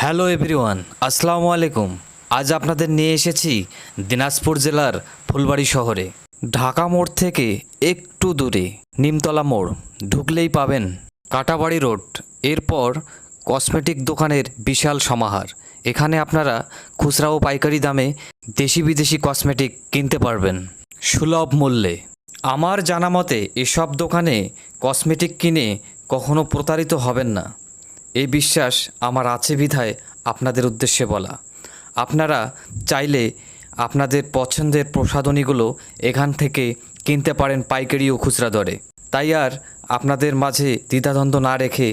Hello everyone, আসসালামু আলাইকুম। আজ আপনাদের নিয়ে এসেছি দিনাজপুর জেলার ফুলবাড়ি শহরে। ঢাকা মোড় থেকে একটু দূরে, নিমতলা মোড়, ঢুকলেই পাবেন কাটাবাড়ি রোড। এরপর কসমেটিক দোকানের বিশাল সমাহার। এখানে আপনারা খুচরা ও পাইকারি দামে দেশি বিদেশি কসমেটিক কিনতে পারবেন সুলভ মূল্যে। আমার জানা মতে, এসব দোকানে কসমেটিক কিনে কখনো প্রতারিত হবেন না। এই বিশ্বাস আমার আছে বিধায় আপনাদের উদ্দেশ্যে বলা। আপনারা চাইলে আপনাদের পছন্দের প্রসাধনীগুলো এখান থেকে কিনতে পারেন পাইকারি ও খুচরা দরে। তাই আর আপনাদের মাঝে দ্বিধাদ্বন্দ্ব না রেখে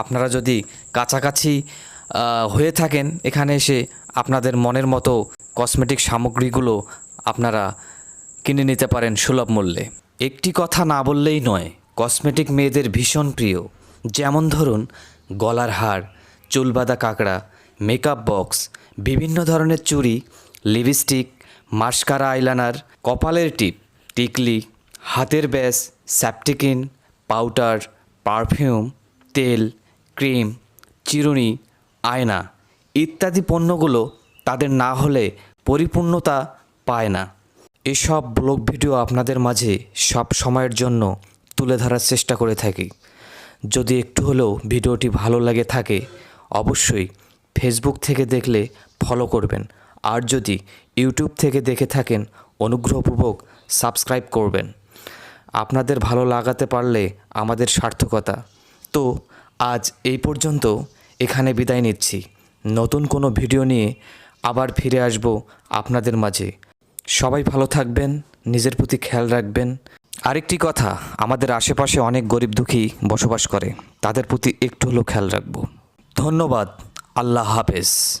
আপনারা যদি কাছাকাছি হয়ে থাকেন, এখানে এসে আপনাদের মনের মতো কসমেটিক সামগ্রীগুলো আপনারা কিনে নিতে পারেন সুলভ মূল্যে। একটি কথা না বললেই নয়, কসমেটিক মেয়েদের ভীষণ প্রিয়। যেমন ধরুন গলার হার চুলবাঁধা কাঁকড়া মেকআপ বক্স বিভিন্ন ধরনের চুড়ি লিপস্টিক মাস্কারা আইলাইনার কপালের টিপ, টিকলি, হাতের ব্যাস স্যাপটিকিন পাউডার পারফিউম তেল ক্রিম চিরুনি, আয়না ইত্যাদি পণ্যগুলো তাদের না হলে পরিপূর্ণতা পায় না। এসব ব্লগ ভিডিও আপনাদের মাঝে সব সময়ের জন্য তুলে ধরার চেষ্টা করে থাকি। যদি একটু হলেও ভিডিওটি ভালো লাগে থাকে, অবশ্যই ফেসবুক থেকে দেখলে ফলো করবেন। আর যদি ইউটিউব থেকে দেখে থাকেন, অনুগ্রহপূর্বক সাবস্ক্রাইব করবেন। আপনাদের ভালো লাগাতে পারলে আমাদের সার্থকতা। তো আজ এই পর্যন্ত এখানে বিদায় নিচ্ছি। নতুন কোনো ভিডিও নিয়ে আবার ফিরে আসব আপনাদের মাঝে। সবাই ভালো থাকবেন, নিজের প্রতি খেয়াল রাখবেন। আরেকটি কথা, আমাদের আশেপাশে অনেক গরিব দুঃখী বসবাস করে। তাদের প্রতি একটু হলেও খেয়াল রাখব। ধন্যবাদ। আল্লাহ হাফেজ।